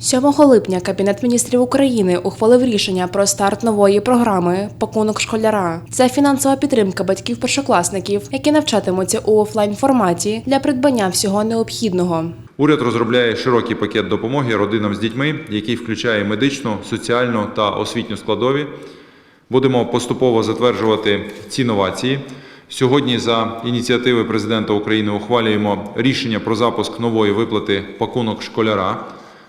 7 липня Кабінет міністрів України ухвалив рішення про старт нової програми Пакунок школяра. Це фінансова підтримка батьків-першокласників, які навчатимуться у офлайн форматі для придбання всього необхідного. Уряд розробляє широкий пакет допомоги родинам з дітьми, який включає медичну, соціальну та освітню складові. Будемо поступово затверджувати ці новації. Сьогодні за ініціативи президента України ухвалюємо рішення про запуск нової виплати пакунок школяра.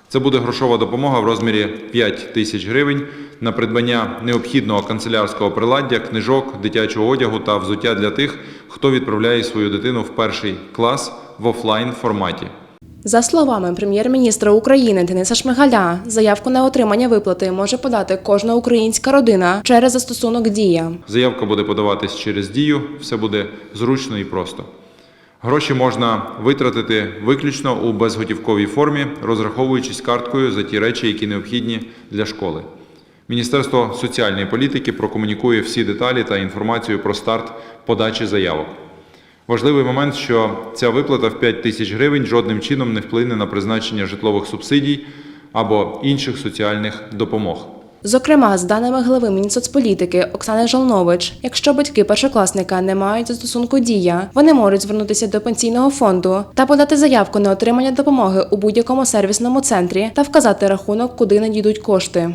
Це буде грошова допомога в розмірі 5 тисяч гривень на придбання необхідного канцелярського приладдя, книжок, дитячого одягу та взуття для тих, хто відправляє свою дитину в перший клас в офлайн форматі. За словами прем'єр-міністра України Дениса Шмигаля, заявку на отримання виплати може подати кожна українська родина через застосунок Дія. Заявка буде подаватись через дію, все буде зручно і просто. Гроші можна витратити виключно у безготівковій формі, розраховуючись карткою за ті речі, які необхідні для школи. Міністерство соціальної політики прокомунікує всі деталі та інформацію про старт подачі заявок. Важливий момент, що ця виплата в 5 тисяч гривень жодним чином не вплине на призначення житлових субсидій або інших соціальних допомог. Зокрема, з даними голови Мінсоцполітики Оксани Жолнович, якщо батьки першокласника не мають застосунку дія, вони можуть звернутися до пенсійного фонду та подати заявку на отримання допомоги у будь-якому сервісному центрі та вказати рахунок, куди надійдуть кошти.